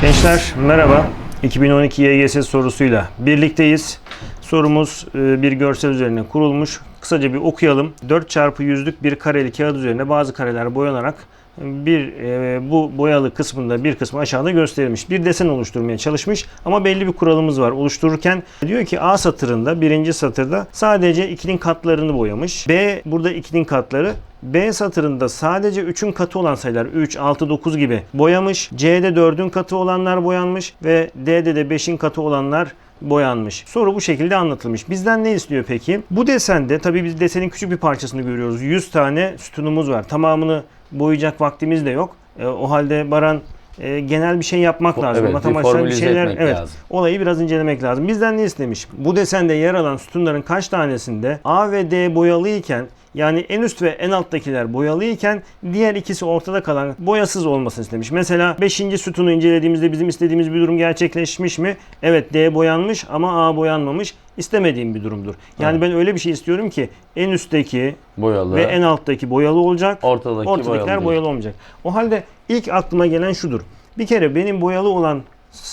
Gençler merhaba. 2012 YGS sorusuyla birlikteyiz. Sorumuz e, bir görsel üzerine kurulmuş. Kısaca bir okuyalım. 4 çarpı yüzlük bir kareli kağıt üzerine bazı kareler boyanarak bir e, bu boyalı kısmında bir kısmı aşağıda gösterilmiş. Bir desen oluşturmaya çalışmış ama belli bir kuralımız var. Oluştururken diyor ki A satırında birinci satırda sadece 2'nin katlarını boyamış. B burada 2'nin katları B satırında sadece 3'ün katı olan sayılar 3, 6, 9 gibi boyamış. C'de 4'ün katı olanlar boyanmış ve D'de de 5'in katı olanlar boyanmış. Soru bu şekilde anlatılmış. Bizden ne istiyor peki? Bu desende tabii biz desenin küçük bir parçasını görüyoruz. 100 tane sütunumuz var. Tamamını boyayacak vaktimiz de yok. E, o halde Baran e, genel bir şey yapmak lazım. evet, bir Matematiksel bir formülize şeyler evet. lazım. Olayı biraz incelemek lazım. Bizden ne istemiş? Bu desende yer alan sütunların kaç tanesinde A ve D boyalı iken yani en üst ve en alttakiler boyalı iken diğer ikisi ortada kalan boyasız olmasını istemiş. Mesela 5. sütunu incelediğimizde bizim istediğimiz bir durum gerçekleşmiş mi? Evet D boyanmış ama A boyanmamış. İstemediğim bir durumdur. Yani Evet. ben öyle bir şey istiyorum ki en üstteki Boyalı. ve en alttaki boyalı olacak. Ortadaki Ortadakiler boyalı boyalı, olmayacak. O halde ilk aklıma gelen şudur. Bir kere benim boyalı olan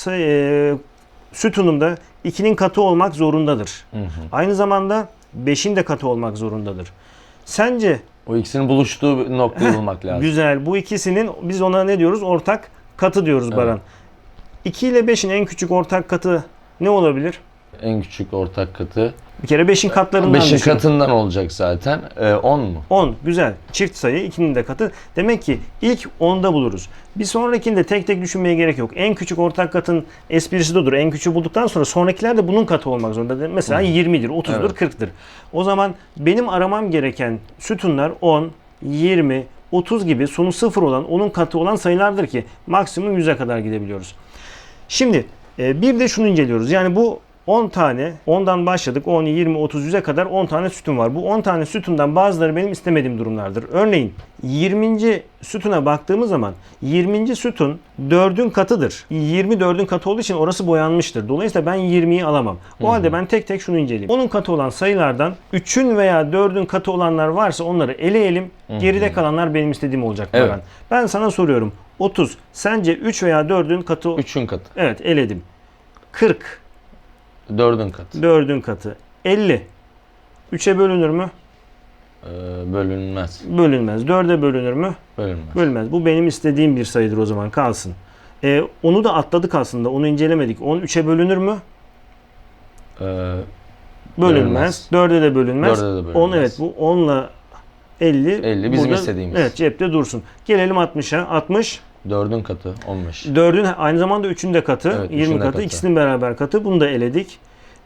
e, sütunumda 2'nin katı olmak zorundadır. Hı hı. Aynı zamanda 5'in de katı olmak zorundadır. Sence O ikisinin buluştuğu noktayı bulmak lazım. güzel bu ikisinin biz ona ne diyoruz? Ortak katı diyoruz Evet. Baran. 2 ile 5'in en küçük ortak katı ne olabilir? En küçük ortak katı. Bir kere 5'in katlarından 5'in düşün. katından olacak zaten. Ee, 10 mu? 10 güzel. Çift sayı 2'nin de katı. Demek ki ilk 10'da buluruz. Bir sonrakinde tek tek düşünmeye gerek yok. En küçük ortak katın esprisi de odur. En küçüğü bulduktan sonra sonrakiler de bunun katı olmak zorunda. Mesela 20'dir, 30'dur, Evet. 40'tır. O zaman benim aramam gereken sütunlar 10, 20, 30 gibi sonu 0 olan, onun katı olan sayılardır ki maksimum 100'e kadar gidebiliyoruz. Şimdi e, bir de şunu inceliyoruz. Yani bu 10 tane, 10'dan başladık 10, 20, 30, 100'e kadar 10 tane sütun var. Bu 10 tane sütundan bazıları benim istemediğim durumlardır. Örneğin 20. sütuna baktığımız zaman 20. sütun 4'ün katıdır. 24'ün katı olduğu için orası boyanmıştır. Dolayısıyla ben 20'yi alamam. O halde ben tek tek şunu inceleyeyim. Onun katı olan sayılardan 3'ün veya 4'ün katı olanlar varsa onları eleyelim. Geride kalanlar benim istediğim olacak. Evet. Baran. Ben sana soruyorum. 30. Sence 3 veya 4'ün katı 3'ün katı. Evet eledim. 40. 4'ün katı. 4'ün katı. 50. 3'e bölünür mü? Ee, bölünmez. Bölünmez. 4'e bölünür mü? Bölünmez. Bölünmez. Bu benim istediğim bir sayıdır o zaman kalsın. Ee, onu da atladık aslında. Onu incelemedik. 10 3'e bölünür mü? Ee, Bölünmez. 4'e de bölünmez. 4'e de bölünmez. 10 evet bu 10 ile 50. 50 bizim burada- istediğimiz. Evet cepte dursun. Gelelim 60'a. 60 4'ün katı 15. 4'ün aynı zamanda 3'ün de katı. Evet, 20 üçün de katı. katı. ikisinin beraber katı. Bunu da eledik.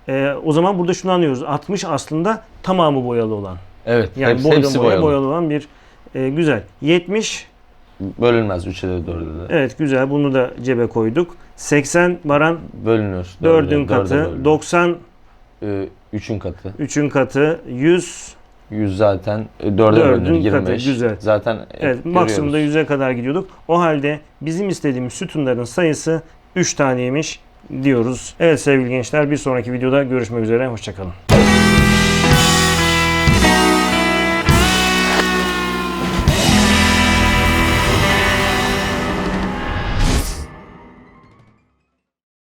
Ee, o zaman burada şunu anlıyoruz. 60 aslında tamamı boyalı olan. Evet. Yani hepsi, boydan hepsi boya boyalı. boyalı olan bir e, güzel. 70 Bölünmez 3'e de 4'e de. evet güzel bunu da cebe koyduk. 80 Baran Bölünür. 4'ün 4'e katı. bölünür. 90 Ee, 3'ün katı. 3'ün katı. 100 100 zaten 4'e Dördün bölünür. katı, 25. güzel. Zaten evet maksimumda 100'e kadar gidiyorduk. O halde bizim istediğimiz sütunların sayısı 3 taneymiş diyoruz. Evet sevgili gençler bir sonraki videoda görüşmek üzere. Hoşçakalın.